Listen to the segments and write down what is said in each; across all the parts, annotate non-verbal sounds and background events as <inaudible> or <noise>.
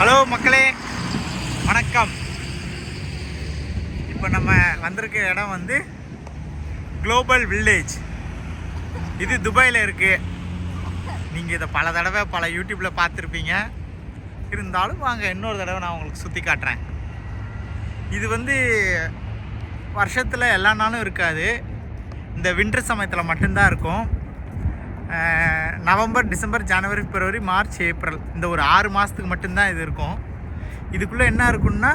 Hello மக்களே வணக்கம். இப்போ நம்ம வந்திருக்க இடம் வந்து குளோபல் வில்லேஜ் இது துபாயில் இருக்குது நீங்கள் இதை பல தடவை பல யூடியூப்பில் பார்த்துருப்பீங்க. இருந்தாலும் வாங்க இன்னொரு தடவை நான் உங்களுக்கு சுற்றி காட்டுறேன். இது வந்து வருஷத்தில் எல்லா நாளும் இருக்காது. இந்த வின்டர் சமயத்தில் மட்டும்தான் இருக்கும். நவம்பர் டிசம்பர் ஜனவரி பிப்ரவரி மார்ச் ஏப்ரல். இந்த ஒரு ஆறு மாதத்துக்கு மட்டும்தான் இது இருக்கும். இதுக்குள்ளே என்ன இருக்குன்னா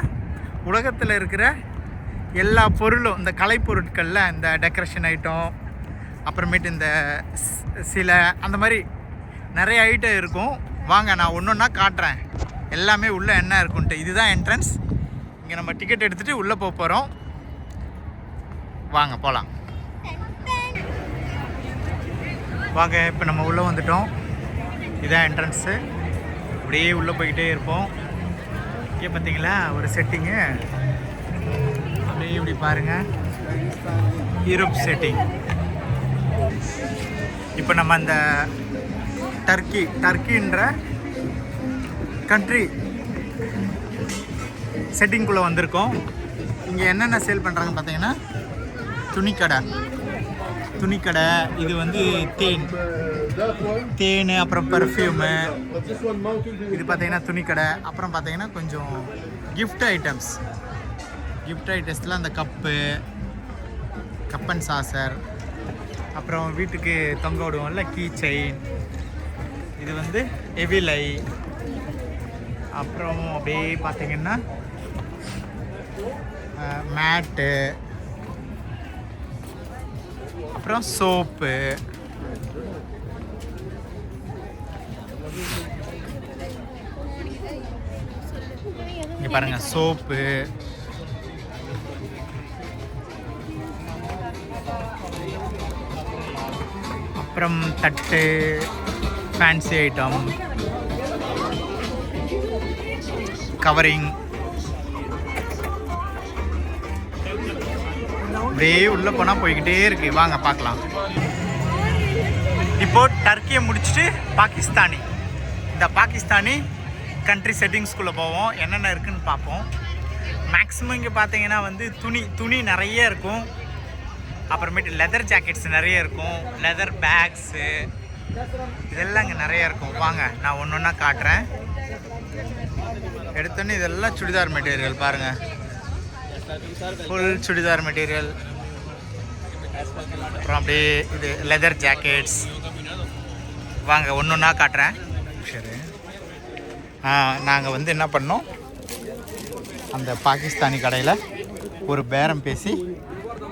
உலகத்தில் இருக்கிற எல்லா பொருளும் இந்த கலைப்பொருட்களில் இந்த டெக்கரேஷன் ஐட்டம் அப்புறமேட்டு இந்த சிலை சில அந்த மாதிரி நிறைய ஐட்டம் இருக்கும். வாங்க நான் ஒன்று ஒன்றா காட்டுறேன். எல்லாமே உள்ளே என்ன இருக்குன்ட்டு இதுதான் என்ட்ரன்ஸ் இங்கே நம்ம டிக்கெட் எடுத்துகிட்டு உள்ளே போக போகிறோம் வாங்க போகலாம் வாங்க இப்போ நம்ம உள்ளே வந்துட்டோம். இதான் என்ட்ரன்ஸு அப்படியே உள்ளே போய்கிட்டே இருப்போம். இங்கே பார்த்தீங்களா ஒரு செட்டிங்கு அப்படியே இப்படி பாருங்கள் யூரோப் செட்டிங் இப்போ நம்ம அந்த டர்க்கி டர்க்கின்ற கண்ட்ரி செட்டிங்குள்ளே வந்திருக்கோம். இங்கே என்னென்ன சேல் பண்ணுறாங்கன்னு பார்த்தீங்கன்னா துணிக்கடை. துணிக்கடை இது வந்து தேன். தேன் அப்புறம் பர்ஃப்யூமு இது பார்த்தீங்கன்னா துணிக்கடை அப்புறம் பார்த்தீங்கன்னா கொஞ்சம் கிஃப்ட் ஐட்டம்ஸ் கிஃப்ட் ஐட்டம்ஸில் அந்த கப்பு கப்பன் சாசர் அப்புறம் வீட்டுக்கு தொங்க விடுவோம்ல கீ செயின் இது வந்து எவிலை அப்புறம் அப்படியே பார்த்தீங்கன்னா மேட்டு அப்புறம் சோப்பு இங்கே பாருங்க சோப்பு அப்புறம் தட்டு ஃபேன்சி ஐட்டம் கவரிங் அப்படியே உள்ள போனா போய்கிட்டே இருக்கு. வாங்க பார்க்கலாம். இப்போ டர்க்கியை முடிச்சுட்டு பாகிஸ்தானி. இந்த பாகிஸ்தானி கண்ட்ரி செட்டிங்ஸ்குள்ளே போவோம். என்னென்ன இருக்குன்னு பார்ப்போம். மேக்ஸிமம் இங்கே பார்த்தீங்கன்னா வந்து துணி துணி நிறைய இருக்கும். அப்புறமேட்டு லெதர் ஜாக்கெட்ஸ் நிறைய இருக்கும். லெதர் பேக்ஸு இதெல்லாம் இங்கே நிறைய இருக்கும். வாங்க நான் ஒன்று ஒன்றா காட்டுறேன். எடுத்தோன்னே இதெல்லாம் சுடிதார் மெட்டீரியல் பாருங்கள் ஃபுல் சுடிதார் மெட்டீரியல் அப்புறம் அப்படியே இது லெதர் ஜாக்கெட்ஸ் வாங்க ஒன்று ஒன்றா காட்டுறேன். சரி. ஆ நாங்கள் வந்து என்ன பண்ணோம்? அந்த பாகிஸ்தானி கடையில் ஒரு பேரம் பேசி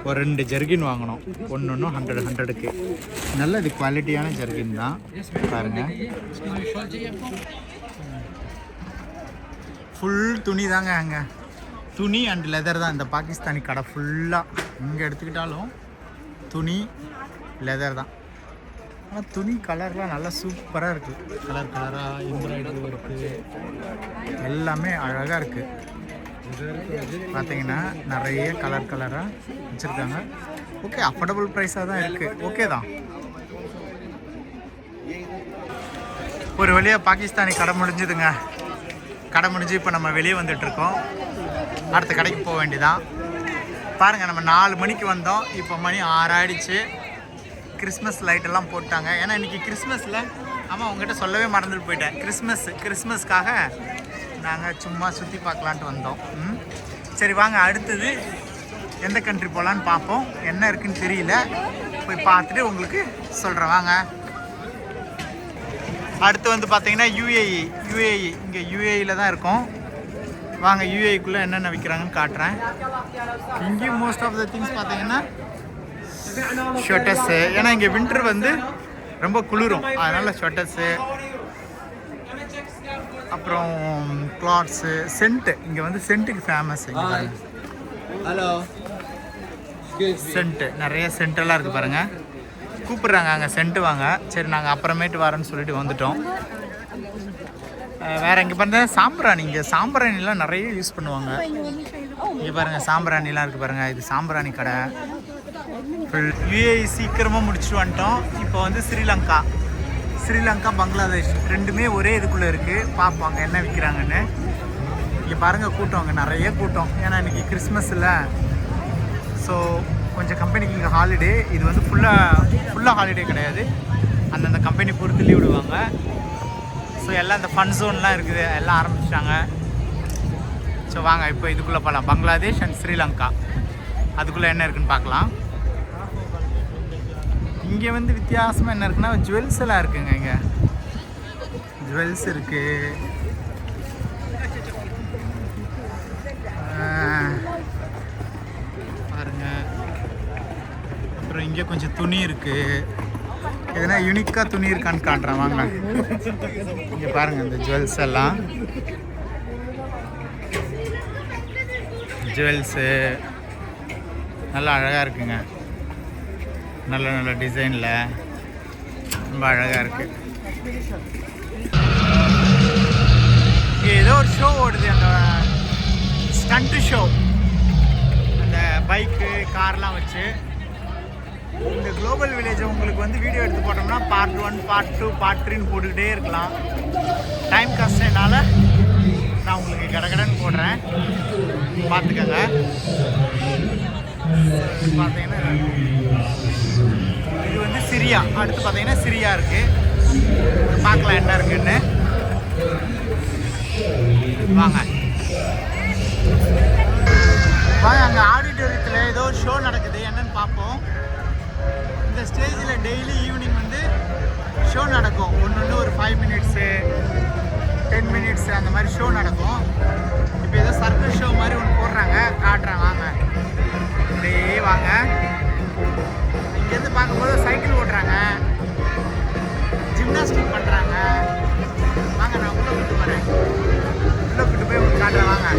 ஒரு ரெண்டு ஜெர்கின் வாங்கினோம். ஒன்று ஒன்று ஹண்ட்ரட் ஹண்ட்ரடுக்கு நல்ல இது குவாலிட்டியான ஜெர்கின் தான். பாருங்கள் ஃபுல் துணி தாங்க அங்கே. துணி அண்ட் லெதர் தான். இந்த பாகிஸ்தானி கடை ஃபுல்லாக இங்கே எடுத்துக்கிட்டாலும் துணி லெதர் தான். ஆனால் துணி கலர்லாம் நல்லா சூப்பராக இருக்குது கலர் கலராக எம்ப்ராய்டரி இருக்குது எல்லாமே அழகாக இருக்குது பார்த்தீங்கன்னா நிறைய கலர் கலராக வச்சுருக்காங்க. ஓகே அஃபோர்டபுள் ப்ரைஸாக தான் இருக்குது ஓகே தான். ஒரு வழியாக பாகிஸ்தானி கடை முடிஞ்சுதுங்க. கடை முடிஞ்சு இப்போ நம்ம வெளியே வந்துட்டுருக்கோம் அடுத்த கடைக்கு போக வேண்டியதான் பாருங்கள் நம்ம நாலு மணிக்கு வந்தோம். இப்போ மணி ஆறாயிடுச்சு. கிறிஸ்மஸ் லைட்டெல்லாம் போட்டாங்க. ஏன்னா இன்றைக்கி கிறிஸ்மஸில் ஆமாம் உங்ககிட்ட சொல்லவே மறந்துட்டு போயிட்டேன். கிறிஸ்மஸ் கிறிஸ்மஸ்க்காக நாங்கள் சும்மா சுற்றி பார்க்கலான்ட்டு வந்தோம். ம். சரி வாங்க அடுத்தது எந்த கண்ட்ரி போகலான்னு பார்ப்போம். என்ன இருக்குன்னு தெரியல. போய் பார்த்துட்டு உங்களுக்கு சொல்கிறேன் வாங்க. அடுத்து வந்து பார்த்தீங்கன்னா யூஏஇ யூஏஇ இங்கே யூஏஇயில் தான் இருக்கோம். வாங்க யூஏஇக்குள்ளே என்னென்ன விற்கிறாங்கன்னு காட்டுறேன். இங்கேயும் மோஸ்ட் ஆஃப் த திங்ஸ் பார்த்தீங்கன்னா ஷொட்டர்ஸு ஏன்னா இங்கே வின்டர் வந்து ரொம்ப குளிரும். அதனால் ஷொட்டர்ஸு அப்புறம் கிளாத்ஸு சென்ட்டு இங்கே வந்து சென்ட்டுக்கு ஃபேமஸ் me. சென்ட்டு நிறைய சென்ட்டெல்லாம் இருக்குது பாருங்கள் கூப்பிட்றாங்க அங்கே சென்ட்டு வாங்க. சரி நாங்கள் அப்புறமேட்டு வரேன்னு சொல்லிட்டு வந்துட்டோம். வேற இங்கே பாருங்க சாம்பிராணி. இங்கே சாம்பிராணிலாம் நிறைய யூஸ் பண்ணுவாங்க. இங்கே பாருங்க சாம்பிராணிலாம் இருக்குது பாருங்க. இது சாம்பிராணி கடை. ஃபுல் யூஏஇ சீக்கிரமாக முடிச்சுட்டு வந்துட்டோம். இப்போ வந்து ஸ்ரீலங்கா. ஸ்ரீலங்கா பங்களாதேஷ். ரெண்டுமே ஒரே இதுக்குள்ளே இருக்குது பார்ப்பாங்க என்ன விற்கிறாங்கன்னு இங்கே பாருங்கள் கூட்டம் அங்கே நிறைய கூட்டம். ஏன்னா இன்றைக்கி இல்லை. ஸோ கொஞ்சம் கம்பெனிக்கு இங்கே ஹாலிடே இது வந்து ஃபுல்லாக ஃபுல்லாக ஹாலிடே கிடையாது. அந்தந்த கம்பெனி பொறுத்து லீவ் விடுவாங்க. ஸோ எல்லாம் இந்த ஃபன் ஜோன்லாம் இருக்குது. எல்லாம் ஆரம்பிச்சிட்டாங்க. ஸோ வாங்க இப்போ இதுக்குள்ளே போகலாம் பங்களாதேஷ் அண்ட் ஸ்ரீலங்கா. அதுக்குள்ளே என்ன இருக்குன்னு பார்க்கலாம். இங்கே வந்து வித்தியாசமாக என்ன இருக்குன்னா ஜுவல்ஸ் எல்லாம் இருக்குங்க இங்கே. ஜுவல்ஸ் இருக்குது பாருங்க. அப்புறம் இங்கே கொஞ்சம் துணி இருக்குது எதனா யூனிக்காக துணி இருக்கான்னு காட்டுறேன் வாங்க. இங்கே பாருங்க இந்த ஜுவல்ஸ் எல்லாம். ஜுவல்ஸு நல்லா அழகாக இருக்குங்க. நல்ல நல்ல டிசைனில் ரொம்ப அழகாக இருக்கு. ஏதோ ஒரு ஷோ ஓடுது அந்த ஸ்டண்ட்டு ஷோ அந்த பைக்கு கார்லாம் வச்சு. இந்த குளோபல் வில்லேஜை உங்களுக்கு வந்து வீடியோ எடுத்து போட்டோம்னா part one part two part த்ரீன்னு போட்டுக்கிட்டே இருக்கலாம். டைம் கஷ்டனால நான் உங்களுக்கு கடகடன்னு போடுறேன். பார்த்துக்கங்க. பார்த்தீங்கன்னா இது வந்து சிரியா. அடுத்து பார்த்தீங்கன்னா சிரியா இருக்குது பார்க்கலாம் என்ன இருக்குன்னு. வாங்க. வாங்க அங்கே ஆடிட்டோரியத்தில் ஏதோ ஒரு ஷோ நடக்குது. என்னன்னு பார்ப்போம். இந்த ஸ்டேஜில் டெய்லி ஈவினிங் வந்து ஷோ நடக்கும். ஒன்று ஒன்று ஒரு ஃபைவ் மினிட்ஸு டென் மினிட்ஸு அந்த மாதிரி ஷோ நடக்கும். இப்போ ஏதோ சர்க்கஸ் ஷோ மாதிரி ஒன்று போடுறாங்க. காட்டுறேன் வாங்க. அப்படியே வாங்க. இங்கேருந்து பார்க்கும்போது சைக்கிள் ஓட்டுறாங்க. ஜிம்னாஸ்டிக் பண்ணுறாங்க வாங்க நான் உள்ளே கூட்டு போகிறேன் உள்ளே கூட்டு போய் உங்களுக்கு காட்டுறேன் வாங்க.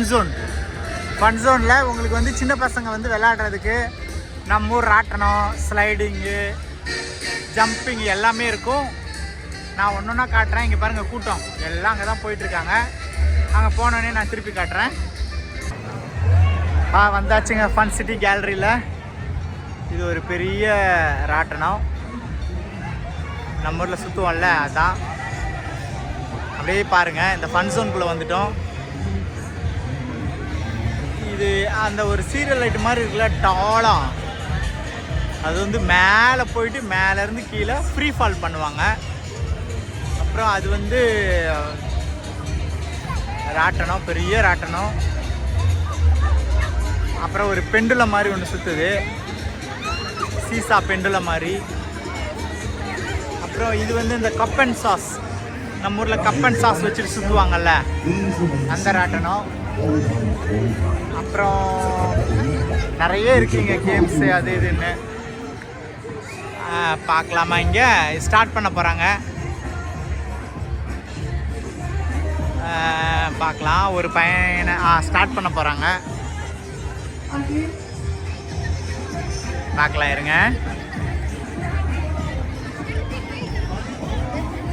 ஃபன் ஜோன் ஃபன் ஜோனில் உங்களுக்கு வந்து சின்ன பசங்க வந்து விளையாடுறதுக்கு நம்ம ஊர் ராட்டணம் ஸ்லைடிங்கு ஜம்பிங் எல்லாமே இருக்கும். நான் ஒன்று ஒன்றா காட்டுறேன். இங்கே பாருங்கள் கூட்டம். எல்லாம் அங்கே தான் போயிட்டுருக்காங்க. அங்கே போனோடனே நான் திருப்பி காட்டுறேன். ஆ வந்தாச்சுங்க ஃபன் சிட்டி கேலரியில் இது ஒரு பெரிய ராட்டனம் நம்ம ஊரில் சுற்றுவோம்ல அதான். அப்படியே பாருங்கள் இந்த ஃபன் ஜோனுக்குள்ளே வந்துட்டோம். இது அந்த ஒரு சீரியல் லைட் மாதிரி இருக்குல்ல டாலம் அது வந்து மேலே போயிட்டு மேலேருந்து கீழே ஃப்ரீ ஃபால் பண்ணுவாங்க. அப்புறம் அது வந்து ராட்டணம் பெரிய ராட்டணம் அப்புறம் ஒரு பெண்டுல மாதிரி ஒன்று சுற்றுது சீசா பெண்டுல மாதிரி. அப்புறம் இது வந்து இந்த கப் அண்ட் சாஸ் நம்ம ஊரில் கப் அண்ட் சாஸ் வச்சுட்டு சுற்றுவாங்கல்ல அந்த ராட்டணம் அப்புறம் நிறைய இருக்குங்க கேம்ஸு அது இதுன்னு. பார்க்கலாமா இங்கே? ஸ்டார்ட் பண்ண போகிறாங்க பார்க்கலாம். ஒரு பையனை ஆ ஸ்டார்ட் பண்ண போகிறாங்க பார்க்கலாம் இருங்க.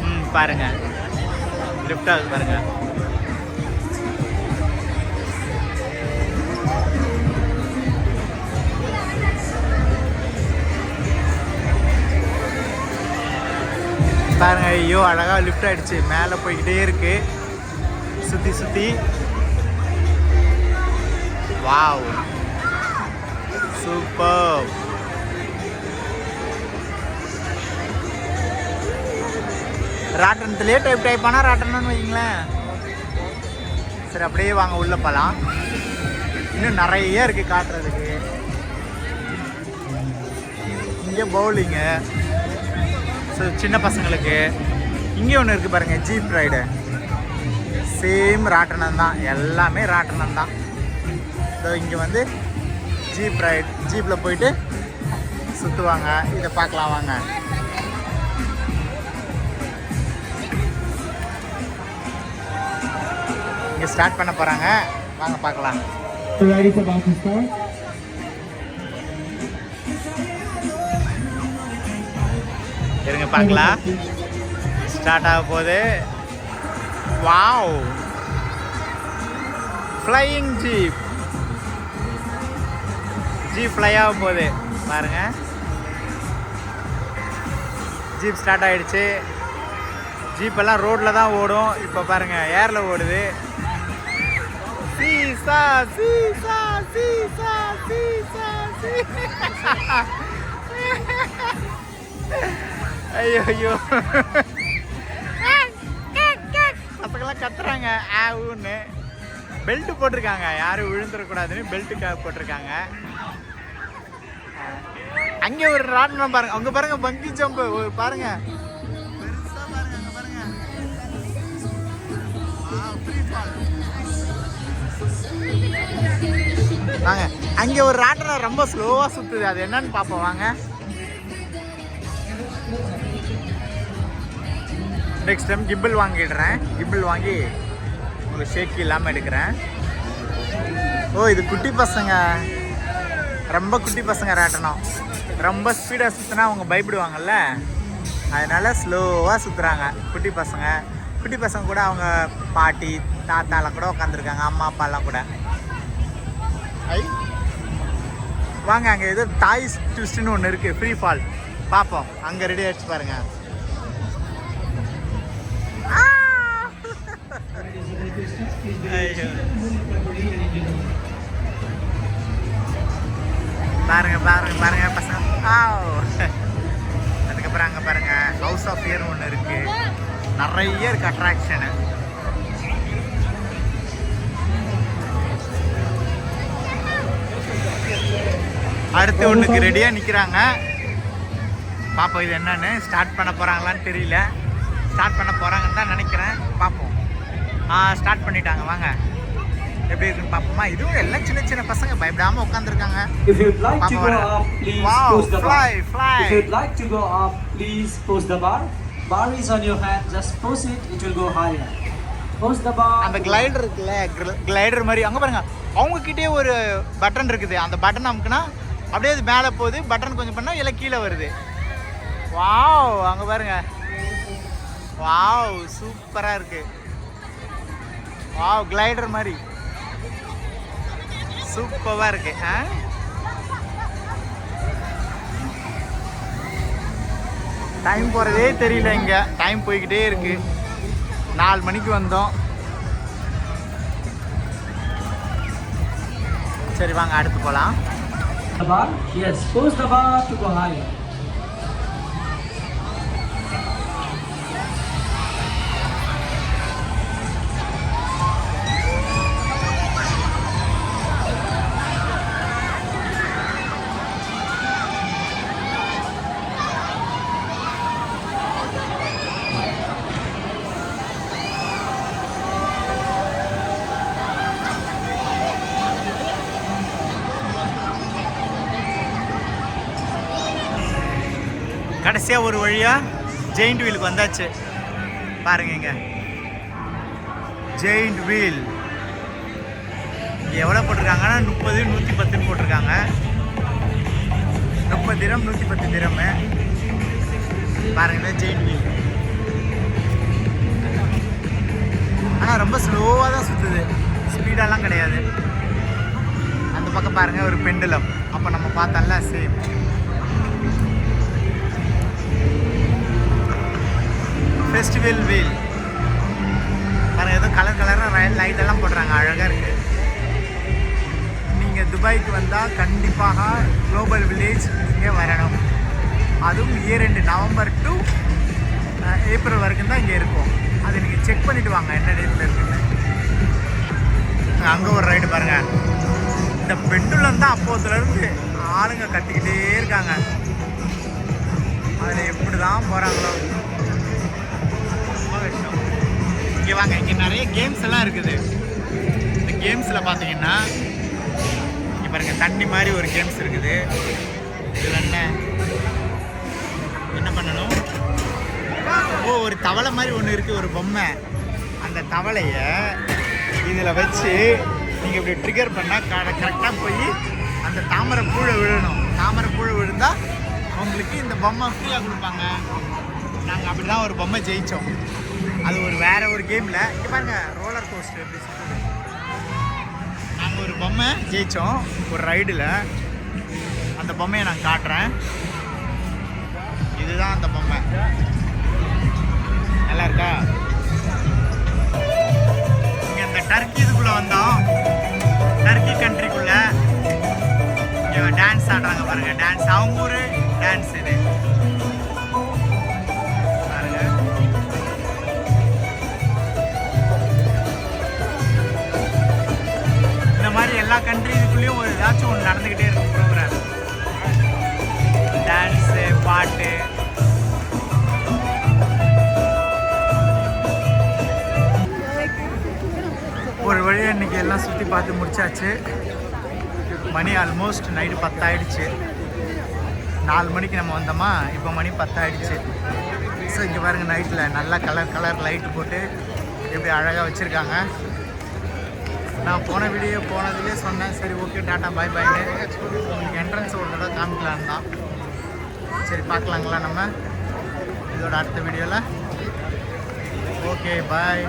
ம் பாருங்கள் லிஃப்ட் லிஃப்டாக பாருங்கள் பாருங்க ஐயோ அழகா லிஃப்ட் ஆயிடுச்சு. மேலே போய்கிட்டே இருக்கு. சுத்தி சுத்தி. வாவ் சூப்பர் ராட்டனத்துலேயே டைப் டைப் ஆனால் ராட்டன்னு வைங்களேன் சரி அப்படியே வாங்க உள்ள போகலாம் இன்னும் நிறைய இருக்கு காட்டுறதுக்கு. இங்கே பவுலிங்கு ஸோ சின்ன பசங்களுக்கு. இங்கே ஒன்று இருக்குது பாருங்கள் ஜீப் ரைடு சேம் ராட்டனம் தான். எல்லாமே ராட்டனம் தான். ஸோ இங்கே வந்து ஜீப் ரைட் ஜீப்பில் போயிட்டு சுற்றுவாங்க இதை பார்க்கலாம் வாங்க. இங்கே ஸ்டார்ட் பண்ண போகிறாங்க வாங்க பார்க்கலாம். நீங்கள் பார்க்கலாம் ஸ்டார்ட் ஆக போகுது. Wow flying jeep jeep fly ஆக போகுது. பாருங்க. ஜீப் ஸ்டார்ட் ஆகிடுச்சு ஜீப் எல்லாம் தான் ஓடும். இப்போ பாருங்க ஏரில் ஓடுது. சீசா சீசா சீசா சீசா சீ <laughs> ஐயோ ஐயோ. பசங்களாம் கத்துறாங்க. ஆ ஊன்னு பெல்ட் போட்டிருக்காங்க. யாரும் விழுந்துடக்கூடாதுன்னு பெல்ட்டுக்காக போட்டிருக்காங்க. அங்கே ஒரு ராட்டினம் பாருங்க. அங்கே பாருங்க பங்கி ஜம்பு ஒரு பாருங்க. பாருங்க பாருங்க. வாங்க. அங்கே ஒரு ராட்டினம் ரொம்ப ஸ்லோவாக சுற்றுது அது என்னன்னு பார்ப்போம். வாங்க. நெக்ஸ்ட் டைம் கிம்பிள் வாங்கிடுறேன். கிம்பிள் வாங்கி உங்களுக்கு ஷேக் இல்லாமல் எடுக்கிறேன். ஓ இது குட்டி பசங்க. ரொம்ப குட்டி பசங்க ராட்டணும். ரொம்ப ஸ்பீடாக சுற்றினா அவங்க பயப்படுவாங்கல்ல? அதனால ஸ்லோவாக சுற்றுறாங்க குட்டி பசங்க. குட்டி பசங்க கூட அவங்க பாட்டி தாத்தாலாம் கூட உட்காந்துருக்காங்க அம்மா அப்பாலாம் கூட. ஐ. வாங்க அங்கே ஏதோ டாய்ஸ் ட்விஸ்ட்னு ஒன்று இருக்குது ஃப்ரீ ஃபால் பார்ப்போம் அங்கே ரெடி ஆகிடுச்சு பாருங்கள் ஐயோ. பாருங்க பாருங்க பாருங்க பசங்க. அதுக்கப்புறம் அங்கே பாருங்க ஹவுஸ் ஆஃப் இயர் ஒன்று இருக்கு. நிறைய இருக்கு அட்ராக்ஷனு அடுத்து ஒன்றுக்கு ரெடியாக நிற்கிறாங்க பார்ப்போம் இது என்னன்னு ஸ்டார்ட் பண்ண போகிறாங்களான்னு தெரியல. ஸ்டார்ட் பண்ண போகிறாங்கன்னு தான் நினைக்கிறேன். பார்ப்போம் ஸ்டார்ட் பண்ணிட்டாங்க. வாங்க. எப்படி இருக்குன்னு பார்ப்போமா இதுவும் எல்லாம் சின்ன சின்ன பசங்க. பயப்படாமல் உட்காந்துருக்காங்க If you'd like to go up, please Wow, push the fly, bar. fly. If you'd like to go up, please push the bar. Bar is on your hand, just push it, it will go higher. Push the bar. அந்த glider இருக்குல்ல glider மாதிரி. அங்கே பாருங்க. அவங்க கிட்டே ஒரு button இருக்குது. அந்த பட்டன் அமுக்குனா அப்படியே அது மேலே போகுது. பட்டன் கொஞ்சம் பண்ணால் இல்லை கீழே வருது. வாவ் அங்கே பாருங்க. வாவ் சூப்பராக இருக்கு. வாவ் கிளைடர் மாதிரி. சூப்பராக இருக்கு ஆ? டைம் போகிறதே தெரியல இங்கே. டைம் போய்கிட்டே இருக்கு. நாலு மணிக்கு வந்தோம். சரி வாங்க அடுத்து போகலாம் The bar? Yes, push the bar to கடைசியாக ஒரு வழியாக ஜெயிண்ட் வீலுக்கு வந்தாச்சு. பாருங்க இங்க ஜெயிண்ட் வீல் இங்கே எவ்வளோ போட்டிருக்காங்கன்னா முப்பது நூற்றி பத்துன்னு போட்டிருக்காங்க. முப்பது திரம் நூற்றி பத்து திரமு பாருங்க ஜெயின் வீல் ஆனால் ரொம்ப ஸ்லோவாக தான் சுற்றுது ஸ்பீடெல்லாம் கிடையாது. அந்த பக்கம் பாருங்க ஒரு பெண்டுலம். அப்போ நம்ம பார்த்தோம்ல சேம் ஃபெஸ்டிவல் வீல் பாருங்க ஏதோ கலர் கலராக லைட் எல்லாம் போடுறாங்க. அழகாக இருக்குது நீங்கள் துபாய்க்கு வந்தால் கண்டிப்பாக குளோபல் வில்லேஜ் இங்கே வரணும். அதுவும் இயர் ரெண்டு நவம்பர் டு ஏப்ரல் வரைக்கும் தான் இங்கே இருக்கும். அதை நீங்கள் செக் பண்ணிவிட்டு வாங்க என்ன டேட்டில் இருக்குன்னு. அங்கே ஒரு ரைடு பாருங்கள் இந்த பெண்டுலம் தான் அப்போதுலேருந்து ஆளுங்க கத்திக்கிட்டே இருக்காங்க. அதில் எப்படி தான் போகிறாங்களோ இங்கே வாங்க. இங்கே நிறைய கேம்ஸ் எல்லாம் இருக்குது. இந்த கேம்ஸில் பார்த்தீங்கன்னா இங்கே பாருங்க தண்ணி மாதிரி ஒரு கேம்ஸ் இருக்குது. இதில் என்ன? என்ன பண்ணணும்? ஓ ஒரு தவளை மாதிரி ஒன்று இருக்குது ஒரு பொம்மை. அந்த தவளையை இதில் வச்சு நீங்கள் இப்படி ட்ரிகர் பண்ணால் கரெக்டாக போய் அந்த தாமரை பூழை விழணும். தாமரை பூழை விழுந்தால் அவங்களுக்கு இந்த பொம்மை ஃப்ரீயாக கொடுப்பாங்க. நாங்கள் அப்படி தான் ஒரு பொம்மை ஜெயித்தோம் அது ஒரு வேற ஒரு கேமில் இங்கே பாருங்க ரோலர் கோஸ்டர் எப்படி சுற்றுது நாங்கள் ஒரு பொம்மை ஜெயித்தோம் ஒரு ரைடில் அந்த பொம்மையை நான் காட்டுறேன். இதுதான் அந்த பொம்மை. நல்லா இருக்கா? இங்கே இந்த டர்க்கி இதுக்குள்ளே வந்தோம். எல்லா கண்ட்ரிக்குள்ளேயும் ஒரு ஏதாச்சும் ஒன்று நடந்துக்கிட்டே இருக்கும் ப்ரோக்ராம் டான்ஸு பாட்டு. ஒரு வழியாக இன்றைக்கி எல்லாம் சுற்றி பார்த்து முடிச்சாச்சு. மணி ஆல்மோஸ்ட் நைட்டு பத்தாயிடுச்சு. நாலு மணிக்கு நம்ம வந்தோமா? இப்போ மணி பத்தாயிடுச்சு. ஸோ இங்கே பாருங்கள் நைட்டில் நல்லா கலர் கலர் லைட்டு போட்டு எப்படி அழகாக வச்சுருக்காங்க. நான் போன வீடியோ போனதுலேயே சொன்னேன். சரி ஓகே டாட்டா பாய் பாய்னு உங்களுக்கு என்ட்ரன்ஸ் ஒரு தடவை காமிக்கலான்னு தான். சரி பார்க்கலாங்களா நம்ம? இதோட அடுத்த வீடியோவில் ஓகே பாய்